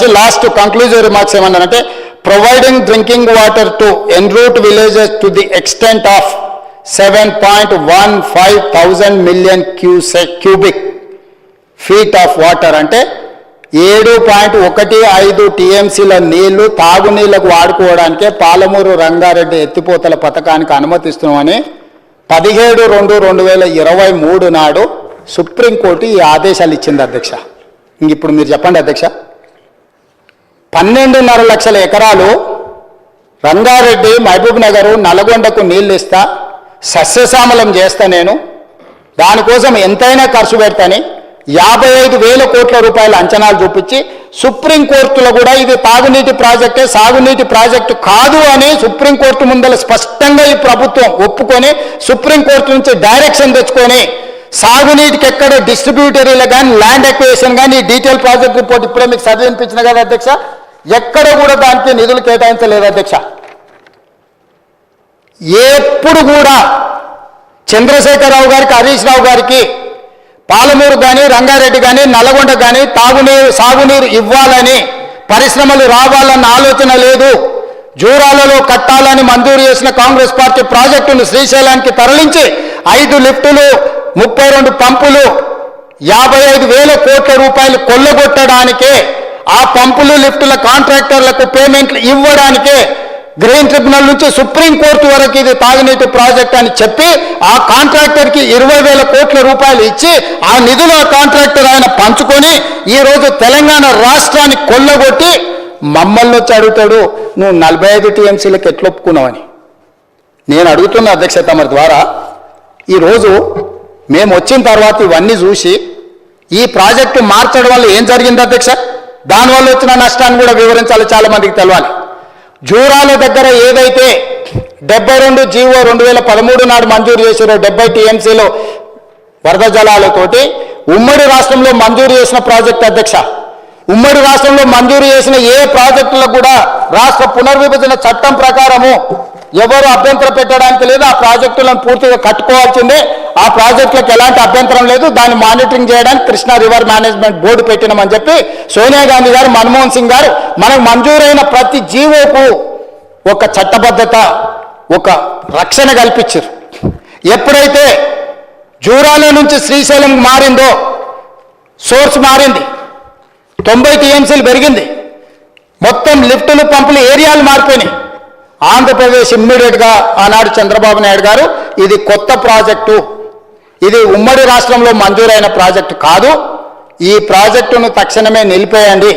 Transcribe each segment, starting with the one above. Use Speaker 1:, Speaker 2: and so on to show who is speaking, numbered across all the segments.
Speaker 1: రాసి last conclusive remarks ఏమన్నారంటే providing drinking water to en route villages to the extent of seven point one five thousand million cusec cubic feet of water అంటే ఏడు point ఒకటి ఐదు టీఎంసీల నీళ్ళు తాగునీళ్ళకు వాడుకోవడానికే పాలమూరు రంగారెడ్డి ఎత్తిపోతల పథకానికి అనుమతిస్తున్నామని పదిహేడు రెండు రెండు వేల ఇరవై మూడు నాడు సుప్రీంకోర్టు ఈ ఆదేశాలు ఇచ్చింది అధ్యక్ష. ఇంక ఇప్పుడు మీరు చెప్పండి అధ్యక్ష. పన్నెండున్నర లక్షల ఎకరాలు రంగారెడ్డి మహబూబ్ నగర్ నల్గొండకు నీళ్ళు ఇస్తా సస్యశ్యామలం చేస్తా నేను. దానికోసం ఎంతైనా ఖర్చు పెడతాని. యాభై ఐదు వేల కోట్ల రూపాయల అంచనాలు చూపించి సుప్రీంకోర్టులో కూడా ఇది తాగునీటి ప్రాజెక్టే సాగునీటి ప్రాజెక్టు కాదు అని సుప్రీంకోర్టు ముందర స్పష్టంగా ఈ ప్రభుత్వం ఒప్పుకొని సుప్రీంకోర్టు నుంచి డైరెక్షన్ తెచ్చుకొని సాగునీటికి ఎక్కడ డిస్ట్రిబ్యూటరీలు కానీ ల్యాండ్ ఎక్వేషన్ కానీ డీటెయిల్ ప్రాజెక్ట్ రిపోర్ట్ ఇప్పుడే మీకు చదివినిపించిన కదా అధ్యక్ష? ఎక్కడ కూడా దానికి నిధులు కేటాయించలేదు అధ్యక్ష. ఎప్పుడు కూడా చంద్రశేఖరరావు గారికి హరీష్ రావు గారికి పాలమూరు కానీ రంగారెడ్డి కానీ నల్గొండ కానీ తాగునీరు సాగునీరు ఇవ్వాలని పరిశ్రమలు రావాలన్న ఆలోచన లేదు. జూరాలలో కట్టాలని మంజూరు చేసిన కాంగ్రెస్ పార్టీ ప్రాజెక్టును శ్రీశైలానికి తరలించి ఐదు లిఫ్టులు ముప్పై రెండు పంపులు యాభై ఐదు వేల కోట్ల రూపాయలు కొల్లగొట్టడానికే ఆ పంపులు లిఫ్టుల కాంట్రాక్టర్లకు పేమెంట్లు ఇవ్వడానికే గ్రీన్ ట్రిబ్యునల్ నుంచి సుప్రీంకోర్టు వరకు ఇది తాగునీటి ప్రాజెక్ట్ అని చెప్పి ఆ కాంట్రాక్టర్కి ఇరవై వేల కోట్ల రూపాయలు ఇచ్చి ఆ నిధులు ఆ కాంట్రాక్టర్ ఆయన పంచుకొని ఈ రోజు తెలంగాణ రాష్ట్రాన్ని కొల్లగొట్టి మమ్మల్ని వచ్చి అడుగుతాడు నువ్వు నలభై ఐదు టీఎంసీలకు ఎట్లా ఒప్పుకున్నావని? నేను అడుగుతున్న అధ్యక్ష తమ ద్వారా ఈరోజు మేము వచ్చిన తర్వాత ఇవన్నీ చూసి ఈ ప్రాజెక్టు మార్చడం వల్ల ఏం జరిగింది అధ్యక్ష? దానివల్ల వచ్చిన నష్టాన్ని కూడా వివరించాలి చాలా మందికి తెలవాలి. జూరాల దగ్గర ఏదైతే డెబ్బై రెండు జీవో రెండు వేల పదమూడు నాడు మంజూరు చేసారో డెబ్బై టీఎంసీలో వరద జలాలతోటి ఉమ్మడి రాష్ట్రంలో మంజూరు చేసిన ప్రాజెక్ట్ అధ్యక్ష. ఉమ్మడి రాష్ట్రంలో మంజూరు చేసిన ఏ ప్రాజెక్టులకు కూడా రాష్ట్ర పునర్విభజన చట్టం ప్రకారము ఎవరు అభ్యంతరం పెట్టడానికి లేదు ఆ ప్రాజెక్టులను పూర్తిగా కట్టుకోవాల్సిందే. ఆ ప్రాజెక్టులకు ఎలాంటి అభ్యంతరం లేదు. దాన్ని మానిటరింగ్ చేయడానికి కృష్ణా రివర్ మేనేజ్మెంట్ బోర్డు పెట్టినామని చెప్పి సోనియా గాంధీ గారు మన్మోహన్ సింగ్ గారు మనకు మంజూరైన ప్రతి జీవోకు ఒక చట్టబద్ధత ఒక రక్షణ కల్పించారు. ఎప్పుడైతే జూరాల నుంచి శ్రీశైలం మారిందో సోర్స్ మారింది. తొంభై టీఎంసీలు పెరిగింది. మొత్తం లిఫ్టులు పంపులు ఏరియాలు మారిపోయినాయి. ఆంధ్రప్రదేశ్ ఇమ్మీడియట్గా ఆనాడు చంద్రబాబు నాయుడు గారు ఇది కొత్త ప్రాజెక్టు. ఇది ఉమ్మడి రాష్ట్రంలో మంజూరైన ప్రాజెక్టు కాదు. ఈ ప్రాజెక్టును తక్షణమే నిలిపేయండి.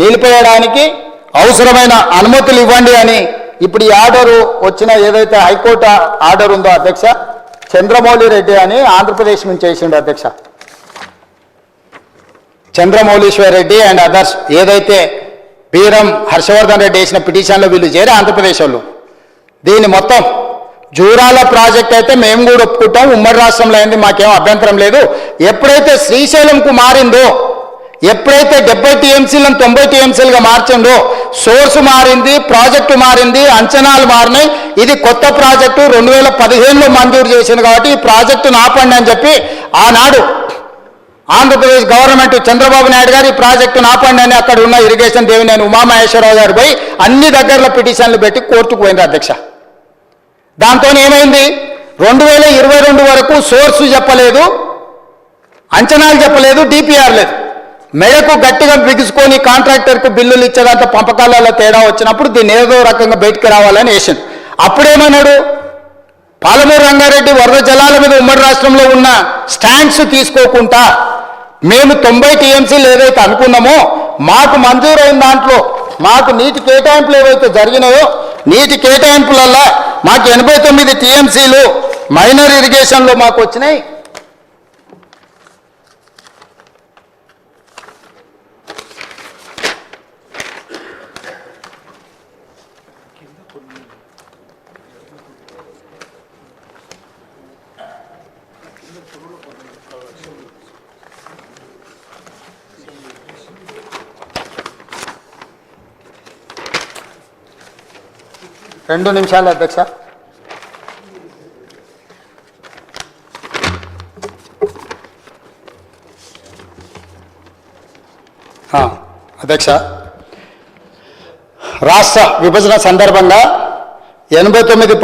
Speaker 1: నిలిపేయడానికి అవసరమైన అనుమతులు ఇవ్వండి అని ఇప్పుడు ఈ ఆర్డరు వచ్చిన ఏదైతే హైకోర్టు ఆర్డర్ ఉందో అధ్యక్ష చంద్రమౌళి రెడ్డి అని ఆంధ్రప్రదేశ్ నుంచి చేసిండు అధ్యక్ష. చంద్రమౌళీశ్వర్ రెడ్డి అండ్ అదర్స్ ఏదైతే బీరం హర్షవర్ధన్ రెడ్డి వేసిన పిటిషన్లో వీళ్ళు చేరి ఆంధ్రప్రదేశ్ వాళ్ళు. దీన్ని మొత్తం జూరాల ప్రాజెక్ట్ అయితే మేము కూడా ఒప్పుకుంటాం. ఉమ్మడి రాష్ట్రంలో అయింది మాకేం అభ్యంతరం లేదు. ఎప్పుడైతే శ్రీశైలంకు మారిందో ఎప్పుడైతే డెబ్బై టీఎంసీలను తొంభై టీఎంసీలుగా మార్చిందో సోర్స్ మారింది ప్రాజెక్టు మారింది అంచనాలు మారినాయి. ఇది కొత్త ప్రాజెక్టు రెండు వేల పదిహేనులో మంజూరు చేసింది కాబట్టి ఈ ప్రాజెక్టును ఆపండి అని చెప్పి ఆనాడు ఆంధ్రప్రదేశ్ గవర్నమెంట్ చంద్రబాబు నాయుడు గారు ఈ ప్రాజెక్టును ఆపండి అని అక్కడ ఉన్న ఇరిగేషన్ దేవినేని ఉమామహేశ్వరరావు గారు పోయి అన్ని దగ్గరలో పిటిషన్లు పెట్టి కోర్టుకు పోయింది అధ్యక్ష. దాంతో ఏమైంది? రెండు వేల ఇరవై రెండు వరకు సోర్సు చెప్పలేదు అంచనాలు చెప్పలేదు డిపిఆర్ లేదు. మెడకు గట్టిగా బిగుసుకొని కాంట్రాక్టర్కు బిల్లులు ఇచ్చేదాంతో పంపకాలలో తేడా వచ్చినప్పుడు దీన్ని ఏదో రకంగా బయటికి రావాలని వేసింది అప్పుడేమన్నాడు? పాలమూరు రంగారెడ్డి వరద జలాల మీద ఉమ్మడి రాష్ట్రంలో ఉన్న స్టాండ్స్ తీసుకోకుండా మేము తొంభై టీఎంసీలు ఏదైతే అనుకున్నామో మాకు మంజూరైన దాంట్లో మాకు నీటి కేటాయింపులు ఏవైతే జరిగినాయో నీటి కేటాయింపులల్లో మాకు ఎనభై తొమ్మిది టీఎంసీలు మైనర్ ఇరిగేషన్లో మాకు వచ్చినాయి. రెండు నిమిషాలు అధ్యక్ష. అధ్యక్ష. రాష్ట్ర విభజన సందర్భంగా ఎనభై తొమ్మిది